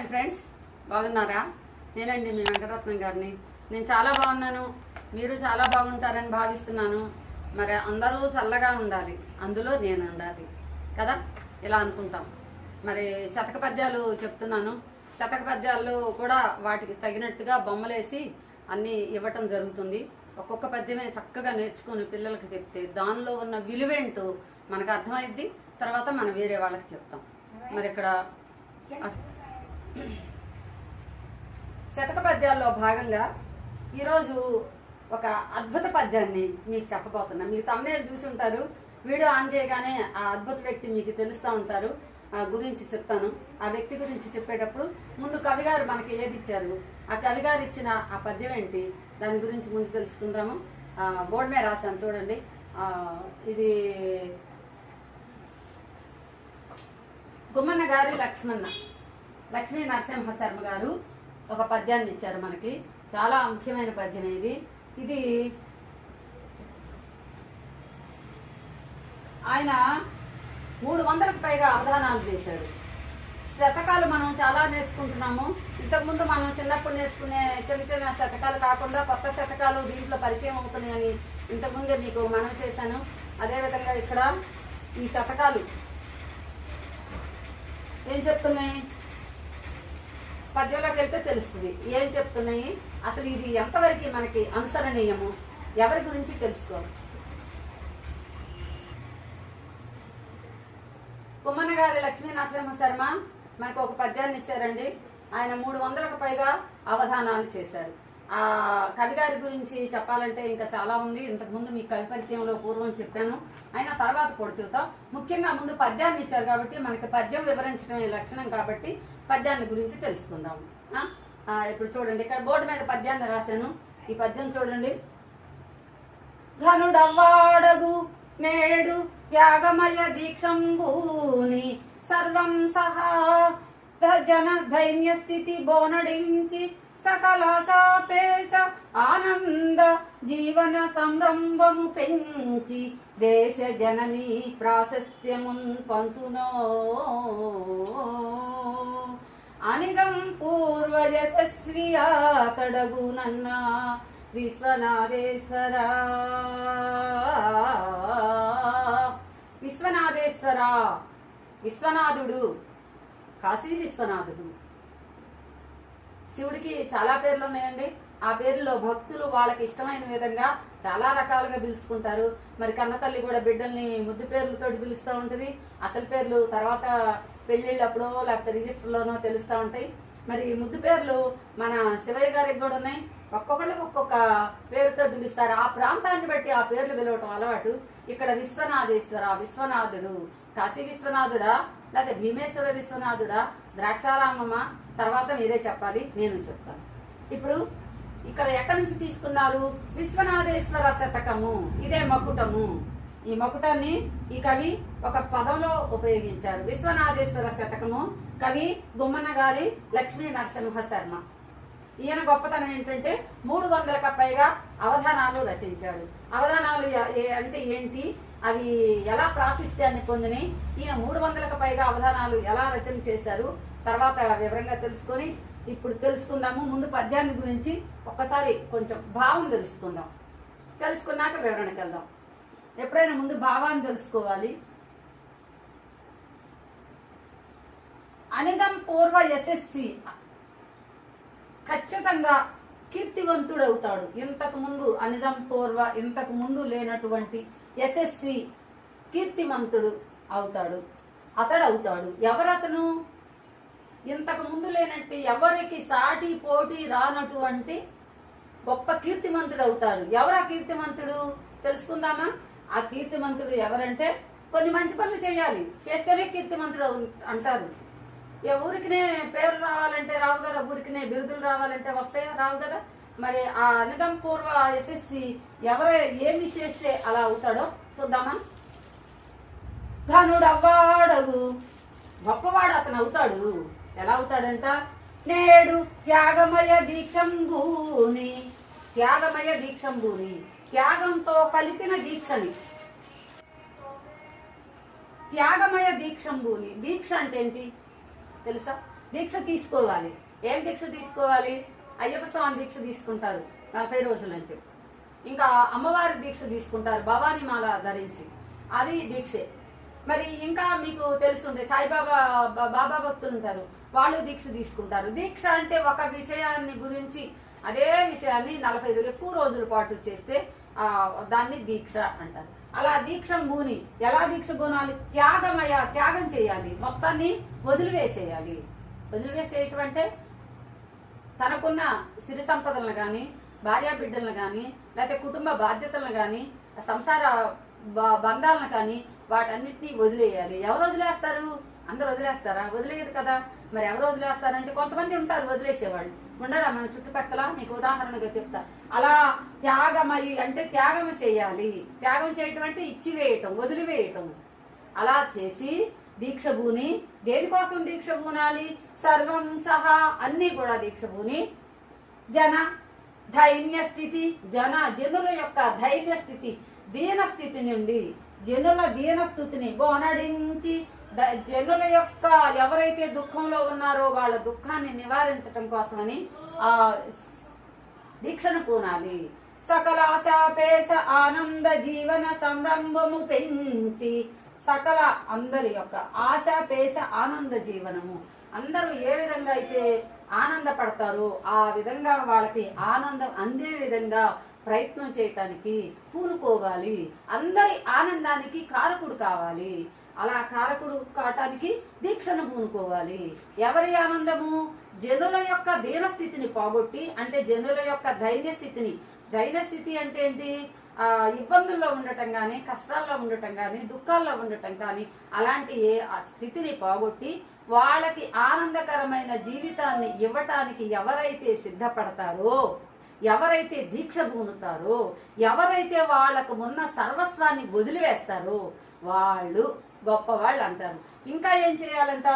Hi friends బాగున్నారా? నేనండి మీ వెంకటరత్నం గారిని. నేను చాలా బాగున్నాను. మీరు చాలా బాగుంటారని భావిస్తున్నాను. మరి అందరూ చల్లగా ఉండాలి. అందులో నేను ఉండాలి. కదా? ఇలా అనుకుంటాం. మరి శతక పద్యాలు చెప్తున్నాను. శతక పద్యాల్లో కూడా వాటికి తగినట్టుగా బొమ్మలేసి అన్నీ ఇవ్వటం జరుగుతుంది. ఒక్కొక్క పద్యమే చక్కగా నేర్చుకుని పిల్లలకి చెప్తే దానిలో ఉన్న విలువేంటో మనకు అర్థమైద్ది. తర్వాత మనం వేరే వాళ్ళకి చెప్తాం. మరి ఇక్కడ శతక పద్యాల్లో భాగంగా ఈరోజు ఒక అద్భుత పద్యాన్ని మీకు చెప్పబోతున్నా. మీకు తమ్నేలు చూసి ఉంటారు. వీడియో ఆన్ చేయగానే ఆ అద్భుత వ్యక్తి మీకు తెలుస్తూ ఉంటారు. ఆ గురించి చెప్తాను. ఆ వ్యక్తి గురించి చెప్పేటప్పుడు ముందు కవిగారు మనకి ఏది ఇచ్చారు? ఆ కవిగారు ఇచ్చిన ఆ పద్యం ఏంటి? దాని గురించి ముందు తెలుసుకుందాము. బోర్డు మీద రాశాను చూడండి. ఇది గుమ్మన్న గారి లక్ష్మణ లక్ష్మీ నరసింహ శర్మ గారు ఒక పద్యాన్ని ఇచ్చారు మనకి. చాలా ముఖ్యమైన పద్యం ఇది. ఇది ఆయన మూడు వందలకు పైగా అవధానాలు చేశాడు. శతకాలు మనం చాలా నేర్చుకుంటున్నాము. ఇంతకుముందు మనం చిన్నప్పుడు నేర్చుకునే చిన్న చిన్న శతకాలు కాకుండా కొత్త శతకాలు దీంట్లో పరిచయం అవుతున్నాయని ఇంతకుముందే మీకు మనవి చేశాను. అదేవిధంగా ఇక్కడ ఈ శతకాలు ఏం చెప్తున్నాయి? పద్యంలోకి వెళ్తే తెలుస్తుంది. ఏం చెప్తున్నాయి? అసలు ఇది ఎంతవరకు మనకి అనుసరణీయము? ఎవరి గురించి తెలుసుకోవాలి? కుమ్మనగారి గారి శర్మ మనకు ఒక పద్యాన్ని ఇచ్చారండి. ఆయన మూడు వందలకు పైగా అవధానాలు చేశారు. ఆ కవి గారి గురించి చెప్పాలంటే ఇంకా చాలా ఉంది. ఇంతకుముందు మీ కవి పరిచయంలో పూర్వం చెప్పాను. అయినా తర్వాత కూడా చూద్దాం. ముఖ్యంగా ముందు పద్యాన్ని ఇచ్చారు కాబట్టి మనకి పద్యం వివరించడమే లక్షణం కాబట్టి పద్యాన్ని గురించి తెలుసుకుందాం. ఇప్పుడు చూడండి ఇక్కడ బోర్డు మీద పద్యాన్ని రాశాను. ఈ పద్యం చూడండి. ఘనుడవాడగు నేడు త్యాగమయ దీక్షంభూని సర్వం సహా జన ధైన్య స్థితి బోనడించి సకల సాపేశ ఆనంద జీవన సంరంభము పెంచి దేశ జననీ ప్రాశస్త్యమున్ పంచునో. అనిదం పూర్వ యశస్వి అతడగు నన్నా విశ్వనాథేశ్వరా. విశ్వనాథేశ్వరా. విశ్వనాథుడు. కాశీ విశ్వనాథుడు. శివుడికి చాలా పేర్లు ఉన్నాయండి. ఆ పేరులో భక్తులు వాళ్ళకి ఇష్టమైన విధంగా చాలా రకాలుగా పిలుచుకుంటారు. మరి కన్నతల్లి కూడా బిడ్డల్ని ముద్దు పేర్లతో పిలుస్తూ ఉంటుంది. అసలు పేర్లు తర్వాత పెళ్ళిళ్ళప్పుడో లేకపోతే రిజిస్టర్లోనో తెలుస్తూ ఉంటాయి. మరి ముద్దు పేర్లు మన శివయ్య గారికి కూడా ఉన్నాయి. ఒక్కొక్కళ్ళు ఒక్కొక్క పేరుతో పిలుస్తారు. ఆ ప్రాంతాన్ని బట్టి ఆ పేర్లు పిలవటం అలవాటు. ఇక్కడ విశ్వనాథేశ్వర విశ్వనాథుడు కాశీ విశ్వనాథుడా లేకపోతే భీమేశ్వర విశ్వనాథుడా ద్రాక్షారామమ్మ తర్వాత మీరే చెప్పాలి నేను చెప్తాను. ఇప్పుడు ఇక్కడ ఎక్కడి నుంచి తీసుకున్నారు? విశ్వనాథేశ్వర శతకము. ఇదే మకుటము. ఈ మకుటాన్ని ఈ కవి ఒక పదంలో ఉపయోగించారు. విశ్వనాథేశ్వర శతకము. కవి గుమ్మనగారి లక్ష్మీ నరసింహ శర్మ. ఈయన గొప్పతనం ఏంటంటే మూడు వందలకు పైగా అవధానాలు రచించాడు. అవధానాలు ఏ- అంటే ఏంటి? అవి ఎలా ప్రాశస్త్యాన్ని పొందినాయి? ఈయన మూడు వందలకు పైగా అవధానాలు ఎలా రచన చేశారు? తర్వాత వివరంగా తెలుసుకొని ఇప్పుడు తెలుసుకుందాము. ముందు పద్యాన్ని గురించి ఒక్కసారి కొంచెం భావం తెలుసుకుందాం. తెలుసుకున్నాక వివరణకి వెళ్దాం. ఎప్పుడైనా ముందు భావాన్ని తెలుసుకోవాలి. అనిదం పూర్వ యశస్వి ఖచ్చితంగా కీర్తివంతుడవుతాడు. ఇంతకు ముందు అనిదం పూర్వ ఇంతకు ముందు లేనటువంటి యశస్వి కీర్తిమంతుడు అవుతాడు. అతడు అవుతాడు ఎవరతను? ఇంతకు ముందు లేనట్టు ఎవరికి సాటి పోటీ రానటువంటి గొప్ప కీర్తిమంతుడు అవుతాడు. ఎవరు ఆ కీర్తిమంతుడు? తెలుసుకుందామా? ఆ కీర్తిమంతుడు ఎవరంటే కొన్ని మంచి పనులు చేయాలి. చేస్తేనే కీర్తిమంతుడు అంటారు. ఏ ఊరికినే పేరు రావాలంటే రావు కదా ఊరికినే బిరుదులు రావాలంటే వస్తాయా? రావు కదా. మరి ఆ నిజం పూర్వ యశస్వి ఎవరు ఏమి చేస్తే అలా అవుతాడో చూద్దామా? ధనుడవ్వాడగు గొప్పవాడు అతను అవుతాడు ఎలా అవుతాడంట? నేడు త్యాగమయ దీక్షంభూని త్యాగమయ దీక్షంభూని త్యాగంతో కలిపిన దీక్షని. త్యాగమయ దీక్షంభూని దీక్ష అంటే ఏంటి? తెలుసా? దీక్ష తీసుకోవాలి. ఏం దీక్ష తీసుకోవాలి? అయ్యప్ప స్వామి దీక్ష తీసుకుంటారు నలభై రోజుల నుంచి. ఇంకా అమ్మవారి దీక్ష తీసుకుంటారు భవానీ మాల ధరించి. అది దీక్షే. మరి ఇంకా మీకు తెలుసుంటే సాయిబాబా బాబా భక్తులు ఉంటారు వాళ్ళు దీక్ష తీసుకుంటారు. దీక్ష అంటే ఒక విషయాన్ని గురించి అదే విషయాన్ని నలభై ఎక్కువ రోజుల పాటు చేస్తే దాన్ని దీక్ష అంటారు. అలా దీక్ష భూని ఎలా దీక్ష గుణాలి త్యాగమయ త్యాగం చేయాలి. మొత్తాన్ని వదిలివేసేయాలి. వదిలివేసేయటం అంటే తనకున్న సిరి సంపదలను కానీ భార్యా బిడ్డలను కానీ లేకపోతే కుటుంబ బాధ్యతలను కానీ సంసార బ- బంధాలను కానీ వాటన్నిటినీ వదిలేయాలి. ఎవరు వదిలేస్తారు? అందరు వదిలేస్తారా? వదిలేయరు కదా. మరి ఎవరు వదిలేస్తారంటే కొంతమంది ఉంటారు వదిలేసేవాళ్ళు. ఉండరా మన చుట్టుపక్కల? మీకు ఉదాహరణగా చెప్తా. అలా త్యాగమై అంటే త్యాగం చేయాలి. త్యాగం చేయటం అంటే ఇచ్చివేయటం వదిలివేయటం. అలా చేసి దీక్ష భూని దేనికోసం దీక్ష భూనాలి? సర్వం సహా అన్ని కూడా దీక్ష భూని జన ధైన్య స్థితి జన జనుల యొక్క ధైర్య స్థితి దీన స్థితి నుండి జనుల దీన స్థితిని బోనడించి జనుల యొక్క ఎవరైతే దుఃఖంలో ఉన్నారో వాళ్ళ దుఃఖాన్ని నివారించటం కోసమని ఆ దీక్షను పూనాలి. సకల ఆశాపేశ ఆనంద జీవన సంరంభము పెంచి సకల అందరి యొక్క ఆశాపేశ ఆనంద జీవనము. అందరూ ఏ విధంగా అయితే ఆనందపడతారో ఆ విధంగా వాళ్ళకి ఆనందం అందే విధంగా ప్రయత్నం చేయటానికి పూనుకోవాలి. అందరి ఆనందానికి కారకుడు కావాలి. అలా కారకుడు కాటానికి దీక్షను పూనుకోవాలి. ఎవరి ఆనందము? జనుల యొక్క దీనస్థితిని పోగొట్టి అంటే జనుల యొక్క ధైర్య స్థితిని. ధైర్య స్థితి అంటే ఏంటి? ఆ, ఇబ్బందుల్లో ఉండటం కానీ కష్టాల్లో ఉండటం కానీ దుఃఖాల్లో ఉండటం కానీ అలాంటి ఏ స్థితిని పోగొట్టి వాళ్ళకి ఆనందకరమైన జీవితాన్ని ఇవ్వటానికి ఎవరైతే సిద్ధపడతారో ఎవరైతే దీక్ష పూనుతారో ఎవరైతే వాళ్ళకు ఉన్న సర్వస్వాన్ని వదిలివేస్తారో వాళ్ళు గొప్పవాళ్ళు అంటారు ఇంకా ఏం చేయాలంట?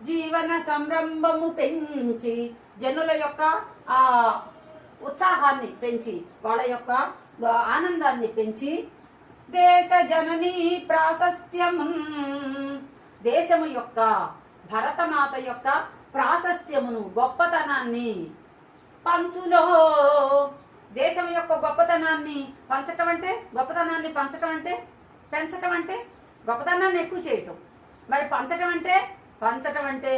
జీవన సంరంభము పెంచి జనుల యొక్క ఆ ఉత్సాహాన్ని పెంచి వాళ్ళ యొక్క ఆనందాన్ని పెంచి దేశ జననీ ప్రాశస్త్యము దేశము యొక్క భరతమాత యొక్క ప్రాశస్త్యమును గొప్పతనాన్ని పంచులో దేశం యొక్క గొప్పతనాన్ని పంచటం అంటే గొప్పతనాన్ని పంచటం అంటే పెంచటం అంటే గొప్పతనాన్ని ఎక్కువ చేయటం. మరి పంచటం అంటే పంచటం అంటే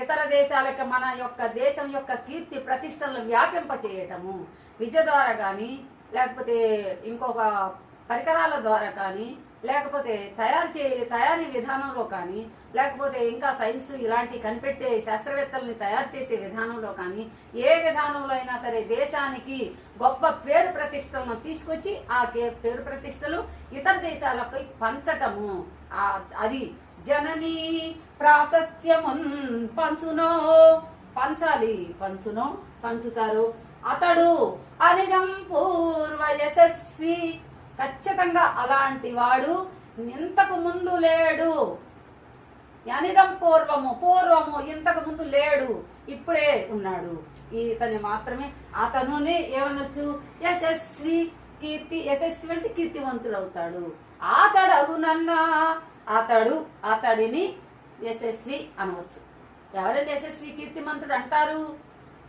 ఇతర దేశాలకు మన యొక్క దేశం యొక్క కీర్తి ప్రతిష్టలను వ్యాపింప చేయటము విద్య ద్వారా కానీ లేకపోతే ఇంకొక పరికరాల ద్వారా కానీ లేకపోతే తయారు చే తయారీ విధానంలో కానీ లేకపోతే ఇంకా సైన్స్ ఇలాంటి కనిపెట్టే శాస్త్రవేత్తల్ని తయారు చేసే విధానంలో కానీ ఏ విధానంలో అయినా సరే దేశానికి గొప్ప పేరు ప్రతిష్టలను తీసుకొచ్చి ఆ కే- పేరు ప్రతిష్టలు ఇతర దేశాలకు పంచటము. అది జననీ ప్రాశస్త్యమున్ పంచునో. పంచాలి పంచునో పంచుతారు. అతడు అనిదం పూర్వ యశస్వి ఖచ్చితంగా అలాంటి వాడు ఇంతకు ముందు లేడు. అనిదం పూర్వము పూర్వము ఇంతకు ముందు లేడు. ఇప్పుడే ఉన్నాడు. ఇతని మాత్రమే అతనుని ఏమనొచ్చు? యశస్వి కీర్తి యశస్వి అంటే కీర్తివంతుడు అవుతాడు అతడు అగునన్నా అతడు అతడిని యశస్వి అనవచ్చు. ఎవరైనా యశస్వి కీర్తిమంతుడు అంటారు?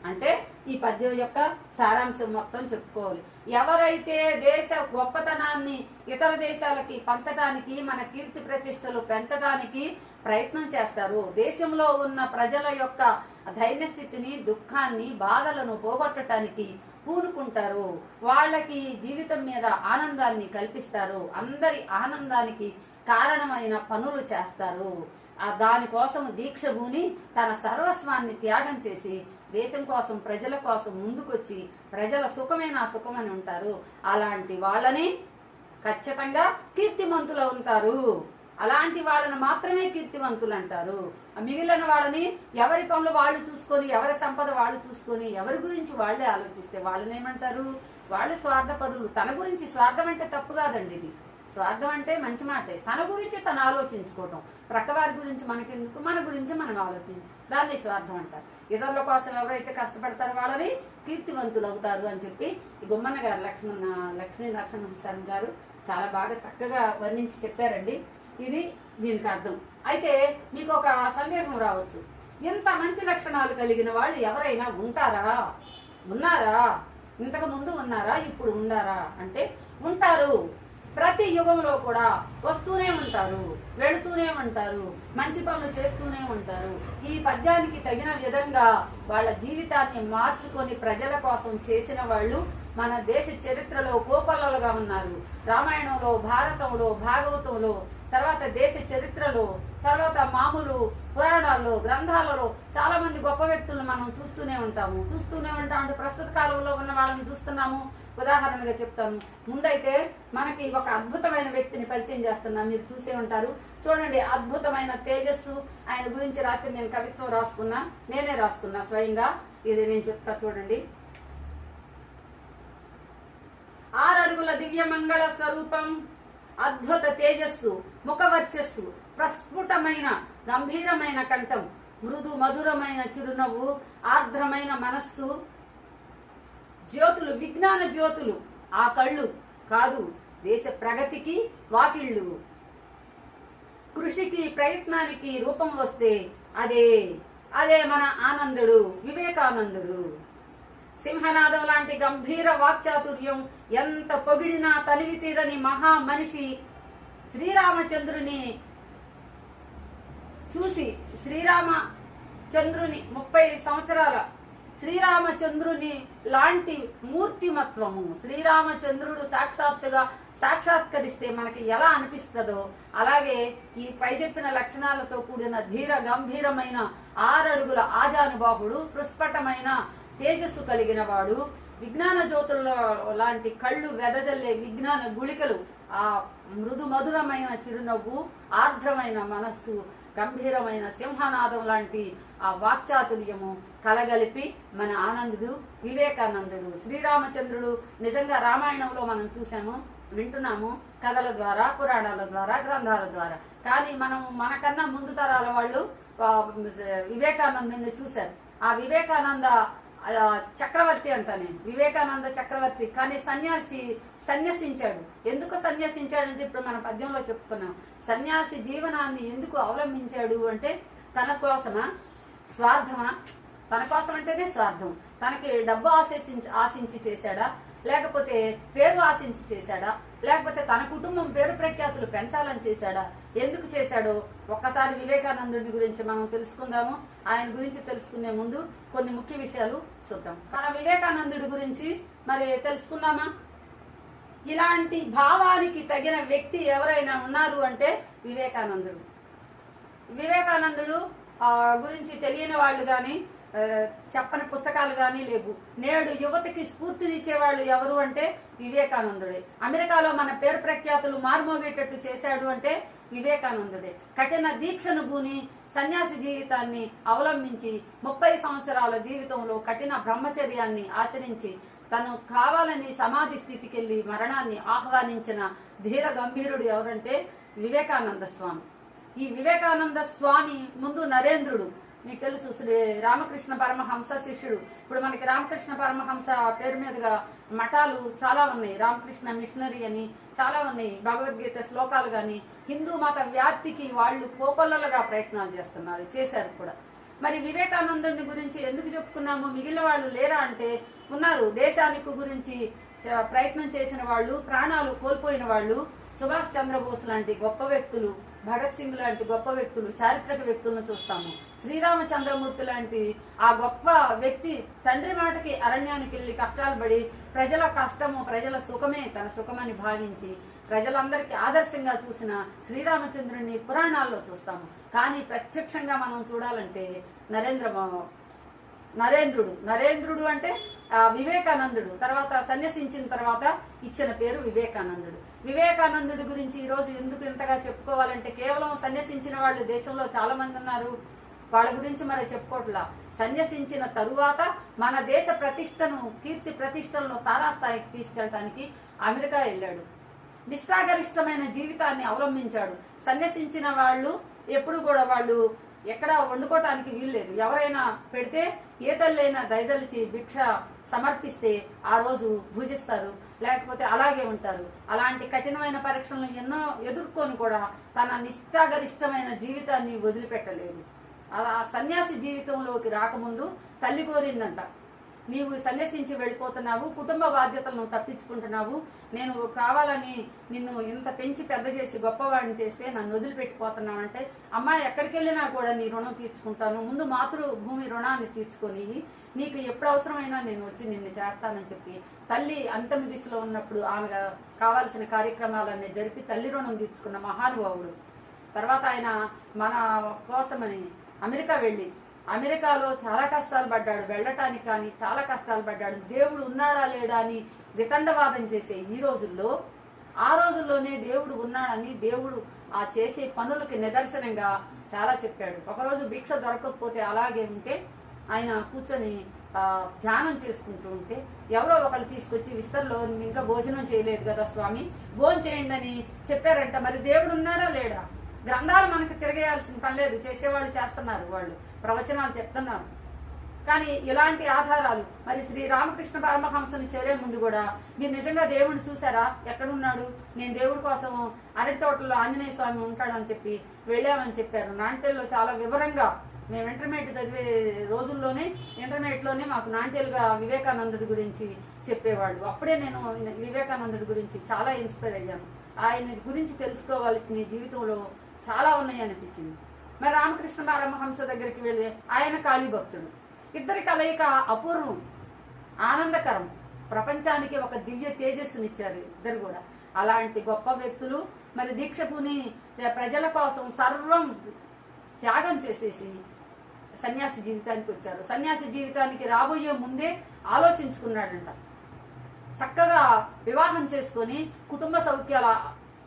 అంటే ఈ పద్యం యొక్క సారాంశం మొత్తం చెప్పుకోవాలి. ఎవరైతే దేశ గొప్పతనాన్ని ఇతర దేశాలకి పంచడానికి మన కీర్తి ప్రతిష్టలు పెంచడానికి ప్రయత్నం చేస్తారు దేశంలో ఉన్న ప్రజల యొక్క ధైర్య స్థితిని దుఃఖాన్ని బాధలను పోగొట్టడానికి పూనుకుంటారు వాళ్ళకి జీవితం మీద ఆనందాన్ని కల్పిస్తారు అందరి ఆనందానికి కారణమైన పనులు చేస్తారు దానికోసం దీక్ష భూని తన సర్వస్వాన్ని త్యాగం చేసి దేశం కోసం ప్రజల కోసం ముందుకొచ్చి ప్రజల సుఖమైన సుఖమని ఉంటారు. అలాంటి వాళ్ళని ఖచ్చితంగా కీర్తిమంతులు ఉంటారు అలాంటి వాళ్ళని మాత్రమే కీర్తివంతులు అంటారు. మిగిలిన వాళ్ళని ఎవరి పనులు వాళ్ళు చూసుకొని ఎవరి సంపద వాళ్ళు చూసుకొని ఎవరి గురించి వాళ్ళే ఆలోచిస్తే వాళ్ళని ఏమంటారు? వాళ్ళు స్వార్థపరులు. తన గురించి స్వార్థం అంటే తప్పు కాదండి ఇది. స్వార్థం అంటే మంచి మాటే. తన గురించి తను ఆలోచించుకోవటం. ప్రక్కవారి గురించి మనకెందుకు? మన గురించి మనం ఆలోచించు దాన్ని స్వార్థం అంటారు. ఇతరుల కోసం ఎవరైతే కష్టపడతారో వాళ్ళని కీర్తివంతులు అవుతారు అని చెప్పి ఈ గుమ్మన్న గారు లక్ష్మణ లక్ష్మీ నరసింహస్వామి గారు చాలా బాగా చక్కగా వర్ణించి చెప్పారండి. ఇది దీనికి అర్థం. అయితే మీకు ఒక సందేహం రావచ్చు. ఇంత మంచి లక్షణాలు కలిగిన వాళ్ళు ఎవరైనా ఉంటారా? ఉన్నారా? ఇంతకు ముందు ఉన్నారా? ఇప్పుడు ఉండారా? అంటే ఉంటారు. ప్రతి యుగంలో కూడా వస్తూనే ఉంటారు వెళుతూనే ఉంటారు మంచి పనులు చేస్తూనే ఉంటారు. ఈ పద్యానికి తగిన విధంగా వాళ్ళ జీవితాన్ని మార్చుకొని ప్రజల కోసం చేసిన వాళ్ళు మన దేశ చరిత్రలో కోకొల్లలుగా ఉన్నారు. రామాయణంలో భారతంలో భాగవతంలో తర్వాత దేశ చరిత్రలో తర్వాత మామూలు పురాణాల్లో గ్రంథాలలో చాలా మంది గొప్ప వ్యక్తులను మనం చూస్తూనే ఉంటాము. చూస్తూనే ఉంటాము ప్రస్తుత కాలంలో ఉన్న వాళ్ళని చూస్తున్నాము. ఉదాహరణగా చెప్తాను. ముందైతే మనకి ఒక అద్భుతమైన వ్యక్తిని పరిచయం చేస్తున్నాం మీరు చూసే ఉంటారు. చూడండి అద్భుతమైన తేజస్సు. ఆయన గురించి రాత్రి నేను కవిత్వం రాసుకున్నా నేనే రాసుకున్నా స్వయంగా. ఇది నేను చెప్తా చూడండి. ఆరడుగుల దివ్య మంగళ స్వరూపం అద్భుత తేజస్సు ముఖవర్చస్సు ప్రస్ఫుటమైన గంభీరమైన కంఠం మృదు మధురమైన చిరునవ్వు ఆర్ద్రమైన మనస్సు జ్యోతులు విజ్ఞాన జ్యోతులు. ఆ కళ్ళు కాదు దేశ ప్రగతికి వాకిళ్ళు. కృషికి ప్రయత్నానికి రూపం వస్తే అదే అదే మన ఆనందుడు వివేకానందుడు. సింహనాదం లాంటి గంభీర వాక్చాతుర్యం ఎంత పొగిడినా తనివి తీరని మహా మనిషి శ్రీరామచంద్రుని చూసి శ్రీరామ చంద్రుని ముప్పై సంవత్సరాల శ్రీరామచంద్రుని లాంటి మూర్తిమత్వము శ్రీరామచంద్రుడు సాక్షాత్తుగా సాక్షాత్కరిస్తే మనకి ఎలా అనిపిస్తుందో అలాగే ఈ పై చెప్పిన లక్షణాలతో కూడిన ధీర గంభీరమైన ఆరడుగుల ఆజానుబాహుడు పుష్పటమైన తేజస్సు కలిగిన వాడు విజ్ఞాన జ్యోతుల లాంటి కళ్ళు వెదజల్లే విజ్ఞాన గుళికలు ఆ మృదు మధురమైన చిరునవ్వు ఆర్ద్రమైన మనస్సు గంభీరమైన సింహనాదం లాంటి ఆ వాక్చాతుర్యము కలగలిపి మన ఆనందుడు వివేకానందుడు శ్రీరామచంద్రుడు నిజంగా రామాయణంలో మనం చూసాము వింటున్నాము కథల ద్వారా పురాణాల ద్వారా గ్రంథాల ద్వారా. కానీ మనం మనకన్నా ముందు తరాల వాళ్ళు వివేకానందుని చూశారు. ఆ వివేకానంద చక్రవర్తి అంట నేను. వివేకానంద చక్రవర్తి. కానీ సన్యాసి సన్యసించాడు. ఎందుకు సన్యాసించాడంటే ఇప్పుడు మన పద్యంలో చెప్పుకున్నాం. సన్యాసి జీవనాన్ని ఎందుకు అవలంబించాడు అంటే తన కోసమా? స్వార్థమా? తన కోసం అంటేనే స్వార్థం. తనకి డబ్బు ఆశించి ఆశించి చేశాడా? లేకపోతే పేరు ఆశించి చేశాడా? లేకపోతే తన కుటుంబం పేరు ప్రఖ్యాతులు పెంచాలని చేశాడా? ఎందుకు చేశాడో ఒక్కసారి వివేకానందుడి గురించి మనం తెలుసుకుందాము. ఆయన గురించి తెలుసుకునే ముందు కొన్ని ముఖ్య విషయాలు చూద్దాం. మన వివేకానందుడి గురించి మరి తెలుసుకుందామా? ఇలాంటి భావానికి తగిన వ్యక్తి ఎవరైనా ఉన్నారు అంటే వివేకానందుడు. వివేకానందుడు గురించి తెలియని వాళ్ళు కానీ చెప్పని పుస్తకాలు కానీ లేవు. నేడు యువతకి స్ఫూర్తినిచ్చే వాళ్ళు ఎవరు అంటే వివేకానందుడే. అమెరికాలో మన పేరు ప్రఖ్యాతులు మారుమోగేటట్టు చేశాడు అంటే వివేకానందుడే. కఠిన దీక్షను భూని సన్యాసి జీవితాన్ని అవలంబించి ముప్పై సంవత్సరాల జీవితంలో కఠిన బ్రహ్మచర్యాన్ని ఆచరించి తను కావాలని సమాధి స్థితికి వెళ్ళి మరణాన్ని ఆహ్వానించిన ధీర గంభీరుడు ఎవరంటే వివేకానంద స్వామి. ఈ వివేకానంద స్వామి ముందు నరేంద్రుడు. మీకు తెలుసు శ్రీ రామకృష్ణ పరమహంస శిష్యుడు. ఇప్పుడు మనకి రామకృష్ణ పరమహంస పేరు మీదుగా మఠాలు చాలా ఉన్నాయి. రామకృష్ణ మిషనరీ అని చాలా ఉన్నాయి. భగవద్గీత శ్లోకాలు కానీ హిందూ మత వ్యాప్తికి వాళ్ళు కోపల్లలుగా ప్రయత్నాలు చేస్తున్నారు చేశారు కూడా. మరి వివేకానందుని గురించి ఎందుకు చెప్పుకున్నాము? మిగిలిన వాళ్ళు లేరా అంటే ఉన్నారు. దేశానికి గురించి ప్రయత్నం చేసిన వాళ్ళు ప్రాణాలు కోల్పోయిన వాళ్ళు సుభాష్ చంద్రబోస్ లాంటి గొప్ప వ్యక్తులు భగత్ సింగ్ లాంటి గొప్ప వ్యక్తులు చారిత్రక వ్యక్తులను చూస్తాము. శ్రీరామచంద్రమూర్తి లాంటి ఆ గొప్ప వ్యక్తి తండ్రి మాటకి అరణ్యానికి వెళ్ళి కష్టాలు పడి ప్రజల కష్టము ప్రజల సుఖమే తన సుఖమని భావించి ప్రజలందరికీ ఆదర్శంగా చూసిన శ్రీరామచంద్రుడిని పురాణాల్లో చూస్తాము. కానీ ప్రత్యక్షంగా మనం చూడాలంటే నరేంద్ర నరేంద్రుడు నరేంద్రుడు అంటే వివేకానందుడు తర్వాత సన్యసించిన తర్వాత ఇచ్చిన పేరు వివేకానందుడు. వివేకానందుడి గురించి ఈ రోజు ఎందుకు ఇంతగా చెప్పుకోవాలంటే కేవలం సన్యసించిన వాళ్ళు దేశంలో చాలా మంది ఉన్నారు. వాళ్ళ గురించి మరి చెప్పుకోవట్లా. సన్యసించిన తరువాత మన దేశ ప్రతిష్టను కీర్తి ప్రతిష్టలను తారాస్థాయికి తీసుకెళ్ళటానికి అమెరికా వెళ్ళాడు. నిష్ఠాగరిష్టమైన జీవితాన్ని అవలంబించాడు. సన్యసించిన వాళ్ళు ఎప్పుడు కూడా వాళ్ళు ఎక్కడ వండుకోవటానికి వీల్లేదు. ఎవరైనా పెడితే ఏ తల్లైనా దయదలిచి భిక్ష సమర్పిస్తే ఆ రోజు భుజిస్తారు. లేకపోతే అలాగే ఉంటారు. అలాంటి కఠినమైన పరీక్షలను ఎన్నో ఎదుర్కొని కూడా తన నిష్ఠాగరిష్టమైన జీవితాన్ని వదిలిపెట్టలేదు. ఆ సన్యాసి జీవితంలోకి రాకముందు తల్లి కోరిందంట. నీవు సన్యసించి వెళ్ళిపోతున్నావు కుటుంబ బాధ్యతలను తప్పించుకుంటున్నావు నేను కావాలని నిన్ను ఇంత పెంచి పెద్ద చేసి గొప్పవాడిని చేస్తే నన్ను వదిలిపెట్టిపోతున్నావంటే అమ్మాయి ఎక్కడికి వెళ్ళినా కూడా నీ రుణం తీర్చుకుంటాను ముందు మాతృభూమి రుణాన్ని తీర్చుకొని నీకు ఎప్పుడు అవసరమైనా నేను వచ్చి నిన్ను చేస్తానని చెప్పి తల్లి అంతమి దిశలో ఉన్నప్పుడు ఆమె కావాల్సిన కార్యక్రమాలన్నీ జరిపి తల్లి రుణం తీర్చుకున్న మహానుభావుడు. తర్వాత ఆయన మన కోసమని అమెరికా వెళ్ళి అమెరికాలో చాలా కష్టాలు పడ్డాడు. వెళ్ళటానికి కానీ చాలా కష్టాలు పడ్డాడు. దేవుడు ఉన్నాడా లేడా అని వితండవాదం చేసే ఈ రోజుల్లో ఆ రోజుల్లోనే దేవుడు ఉన్నాడని దేవుడు ఆ చేసే పనులకి నిదర్శనంగా చాలా చెప్పాడు. ఒకరోజు భిక్ష దొరకకపోతే అలాగే ఉంటే ఆయన కూర్చొని ధ్యానం చేసుకుంటూ ఉంటే ఎవరో ఒకళ్ళు తీసుకొచ్చి విస్తరలో ఇంకా భోజనం చేయలేదు కదా స్వామి? భోజనం చేయండి అని చెప్పారంట. మరి దేవుడు ఉన్నాడా లేడా? గ్రంథాలు మనకు తిరగేయాల్సిన పని లేదు. చేసేవాళ్ళు చేస్తున్నారు వాళ్ళు. ప్రవచనాలు చెప్తున్నారు. కానీ ఇలాంటి ఆధారాలు మరి శ్రీ రామకృష్ణ పరమహంసను చేరే ముందు కూడా మీరు నిజంగా దేవుడిని చూసారా ఎక్కడున్నాడు? నేను దేవుడి కోసం అరటి తోటలో ఆంజనేయ స్వామి ఉంటాడని చెప్పి వెళ్ళామని చెప్పారు. నాంటెల్లో చాలా వివరంగా మేము ఇంటర్మీడియట్ చదివే రోజుల్లోనే ఇంటర్మీడియట్లోనే మాకు నాంటేలుగా వివేకానందుడి గురించి చెప్పేవాళ్ళు. అప్పుడే నేను వివేకానందుడి గురించి చాలా ఇన్స్పైర్ అయ్యాను. ఆయన గురించి తెలుసుకోవాల్సిన జీవితంలో చాలా ఉన్నాయి అనిపించింది. మరి రామకృష్ణ పరమహంస దగ్గరికి వెళ్ళి ఆయన కాళీ భక్తుడు. ఇద్దరి కలయిక అపూర్వం ఆనందకరం. ప్రపంచానికి ఒక దివ్య తేజస్సునిచ్చారు ఇద్దరు కూడా. అలాంటి గొప్ప వ్యక్తులు మరి దీక్షపుని ప్రజల కోసం సర్వం త్యాగం చేసేసి సన్యాసి జీవితానికి వచ్చారు. సన్యాసి జీవితానికి రాబోయే ముందే ఆలోచించుకున్నాడంట. చక్కగా వివాహం చేసుకొని కుటుంబ సౌఖ్యాల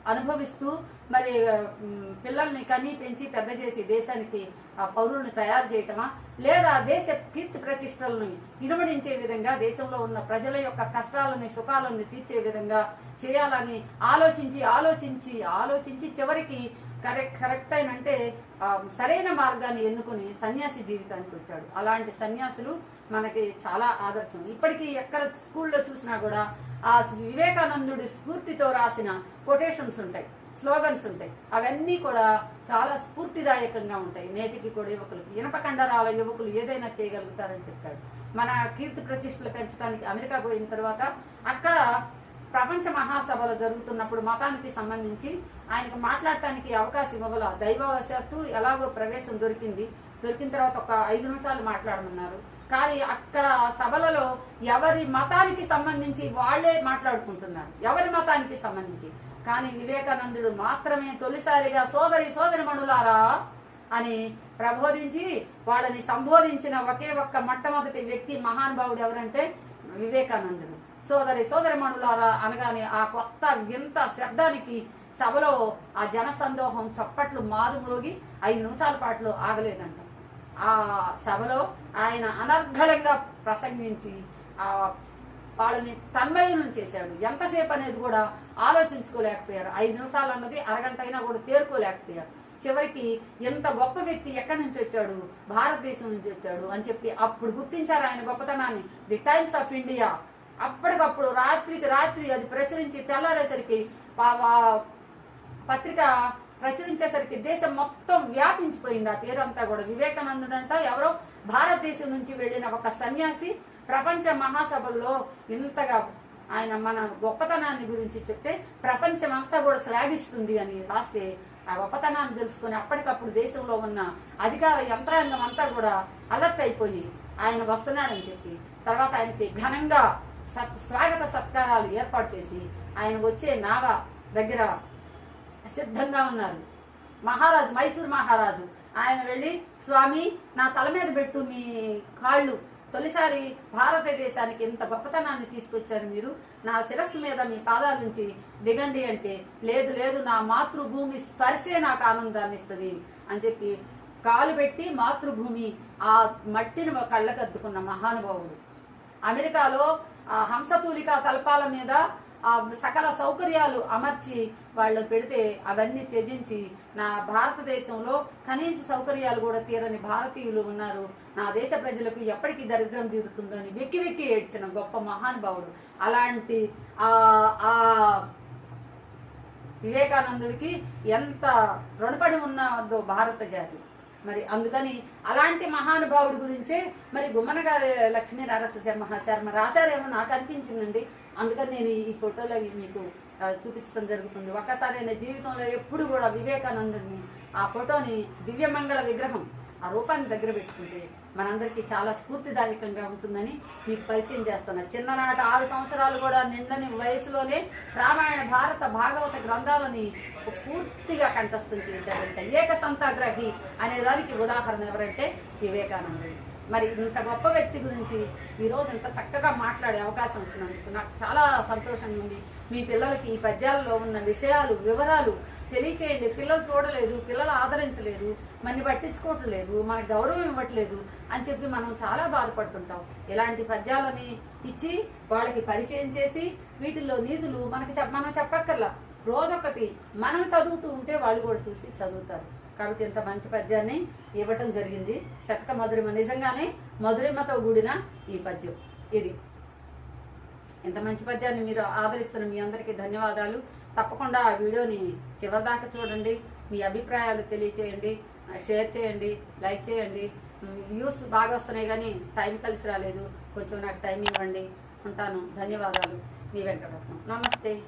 అనుభవిస్తూ మరి పిల్లల్ని కని పెంచి పెద్ద చేసి దేశానికి ఆ, పౌరుల్ని తయారు చేయటమా? లేదా దేశ కీర్తి ప్రతిష్టలను ఇనుమడించే విధంగా దేశంలో ఉన్న ప్రజల యొక్క కష్టాలని సుఖాలను తీర్చే విధంగా చేయాలని ఆలోచించి ఆలోచించి ఆలోచించి చివరికి కరెక్ట్ కరెక్ట్ అయిన అంటే సరైన మార్గాన్ని ఎన్నుకుని సన్యాసి జీవితానికి వచ్చాడు. అలాంటి సన్యాసులు మనకి చాలా ఆదర్శం. ఇప్పటికీ ఎక్కడ స్కూల్లో చూసినా కూడా ఆ వివేకానందుడి స్ఫూర్తితో రాసిన కొటేషన్స్ ఉంటాయి స్లోగన్స్ ఉంటాయి. అవన్నీ కూడా చాలా స్ఫూర్తిదాయకంగా ఉంటాయి. నేటికి కూడా యువకులకు ఇనప కండరాల యువకులు ఏదైనా చేయగలుగుతారని చెప్తాడు మన కీర్తి ప్రతిష్టలు పెంచడానికి అమెరికా పోయిన తర్వాత అక్కడ ప్రపంచ మహాసభలు జరుగుతున్నప్పుడు మతానికి సంబంధించి ఆయనకు మాట్లాడటానికి అవకాశం ఇవ్వగల దైవవశాత్తు ఎలాగో ప్రవేశం దొరికింది. దొరికిన తర్వాత ఒక ఐదు నిమిషాలు మాట్లాడమన్నారు. కానీ అక్కడ సభలలో ఎవరి మతానికి సంబంధించి వాళ్ళే మాట్లాడుకుంటున్నారు. ఎవరి మతానికి సంబంధించి? కానీ వివేకానందుడు మాత్రమే తొలిసారిగా సోదరి సోదరి మణులారా అని ప్రబోధించి వాళ్ళని సంబోధించిన ఒకే ఒక్క మొట్టమొదటి వ్యక్తి మహానుభావుడు ఎవరంటే వివేకానందుడు. సోదరి సోదరిమణులారా అనగానే ఆ కొత్త వింత శబ్దానికి సభలో ఆ జన సందోహం చప్పట్లు మారుమ్రోగి ఐదు నిమిషాల పాటు ఆగలేదంట. ఆ సభలో ఆయన అనర్ఘళంగా ప్రసంగించి ఆ వాళ్ళని తన్మయం చేశాడు. ఎంతసేపు అనేది కూడా ఆలోచించుకోలేకపోయారు. ఐదు నిమిషాలు అన్నది అరగంట అయినా కూడా తేరుకోలేకపోయారు. చివరికి ఎంత గొప్ప వ్యక్తి ఎక్కడి నుంచి వచ్చాడు? భారతదేశం నుంచి వచ్చాడు అని చెప్పి అప్పుడు గుర్తించారు ఆయన గొప్పతనాన్ని. The Times of India. అప్పటికప్పుడు రాత్రికి రాత్రి అది ప్రచురించి తెల్లారేసరికి పత్రిక ప్రచురించేసరికి దేశం మొత్తం వ్యాపించిపోయింది. ఆ పేరంతా కూడా వివేకానందుడు అంట ఎవరో భారతదేశం నుంచి వెళ్ళిన ఒక సన్యాసి ప్రపంచ మహాసభల్లో ఇంతగా ఆయన మన గొప్పతనాన్ని గురించి చెప్తే ప్రపంచం అంతా కూడా శ్లాఘిస్తుంది అని రాస్తే ఆ గొప్పతనాన్ని తెలుసుకొని అప్పటికప్పుడు దేశంలో ఉన్న అధికార యంత్రాంగం అంతా కూడా అలర్ట్ అయిపోయి ఆయన వస్తున్నాడని చెప్పి తర్వాత ఆయనకి ఘనంగా సత్ స్వాగత సత్కారాలు ఏర్పాటు చేసి ఆయన వచ్చే నావ దగ్గర సిద్ధంగా ఉన్నారు. మహారాజు మైసూర్ మహారాజు. ఆయన వెళ్ళి స్వామి నా తల మీద పెట్టు మీ కాళ్ళు. తొలిసారి భారతదేశానికి ఇంత గొప్పతనాన్ని తీసుకొచ్చారు మీరు. నా శిరస్సు మీద మీ పాదాల నుంచి దిగండి అంటే లేదు లేదు నా మాతృభూమి స్పర్శే నాకు ఆనందాన్ని ఇస్తుంది అని చెప్పి కాలు పెట్టి మాతృభూమి ఆ మట్టిని కళ్ళకద్దుకున్న మహానుభావుడు. అమెరికాలో ఆ హంసతూలిక తల్పాల మీద ఆ సకల సౌకర్యాలు అమర్చి వాళ్ళు పెడితే అవన్నీ త్యజించి నా భారతదేశంలో కనీస సౌకర్యాలు కూడా తీరని భారతీయులు ఉన్నారు. నా దేశ ప్రజలకు ఎప్పటికీ దరిద్రం తీరుతుందని వెక్కి వెక్కి ఏడ్చిన గొప్ప మహానుభావుడు అలాంటి ఆ ఆ వివేకానందుడికి ఎంత రుణపడి ఉన్నదో భారత జాతి. మరి అందుకని అలాంటి మహానుభావుడి గురించే మరి గుమ్మన గారి లక్ష్మీ నారాయణ శర్మ రాశారేమో నాకు అనిపించిందండి. అందుకని నేను ఈ ఫోటోలు అవి మీకు చూపించడం జరుగుతుంది. ఒక్కసారి నా జీవితంలో ఎప్పుడు కూడా వివేకానందుడిని ఆ ఫోటోని దివ్యమంగళ విగ్రహం ఆ రూపాన్ని దగ్గర పెట్టుకుంటే మనందరికీ చాలా స్ఫూర్తిదాయకంగా ఉంటుందని మీకు పరిచయం చేస్తున్నా. చిన్ననాట ఆరు సంవత్సరాలు కూడా నిండని వయసులోనే రామాయణ భారత భాగవత గ్రంథాలని పూర్తిగా కంఠస్థం చేశారంటే ఏక సంతాగ్రహి అనే దానికి ఉదాహరణ ఎవరంటే వివేకానందుడు. మరి ఇంత గొప్ప వ్యక్తి గురించి ఈరోజు ఇంత చక్కగా మాట్లాడే అవకాశం వచ్చినందుకు నాకు చాలా సంతోషంగా ఉంది. మీ పిల్లలకి ఈ పద్యాలలో ఉన్న విషయాలు వివరాలు తెలియచేయండి. పిల్లలు చూడలేదు పిల్లలు ఆదరించలేదు మన పట్టించుకోవట్లేదు మన గౌరవం ఇవ్వట్లేదు అని చెప్పి మనం చాలా బాధపడుతుంటాం. ఇలాంటి పద్యాలని ఇచ్చి వాళ్ళకి పరిచయం చేసి వీటిల్లో నీతులు మనకి మనం చెప్పక్కర్లా. రోజొకటి మనం చదువుతూ ఉంటే వాళ్ళు కూడా చూసి చదువుతారు. కాబట్టి ఇంత మంచి పద్యాన్ని ఇవ్వటం జరిగింది. శతక మధురిమ నిజంగానే మధురిమతో కూడిన ఈ పద్యం. ఇది. ఇంత మంచి పద్యాన్ని మీరు ఆదరిస్తున్న మీ అందరికీ ధన్యవాదాలు. తప్పకుండా ఆ వీడియోని చివరిదాకా చూడండి. మీ అభిప్రాయాలు తెలియచేయండి. షేర్ చేయండి. లైక్ చేయండి. వ్యూస్ బాగా వస్తున్నాయి కానీ టైం కలిసి రాలేదు. కొంచెం నాకు టైం ఇవ్వండి. ఉంటాను. ధన్యవాదాలు. మీ వెంకటరత్నం. నమస్తే.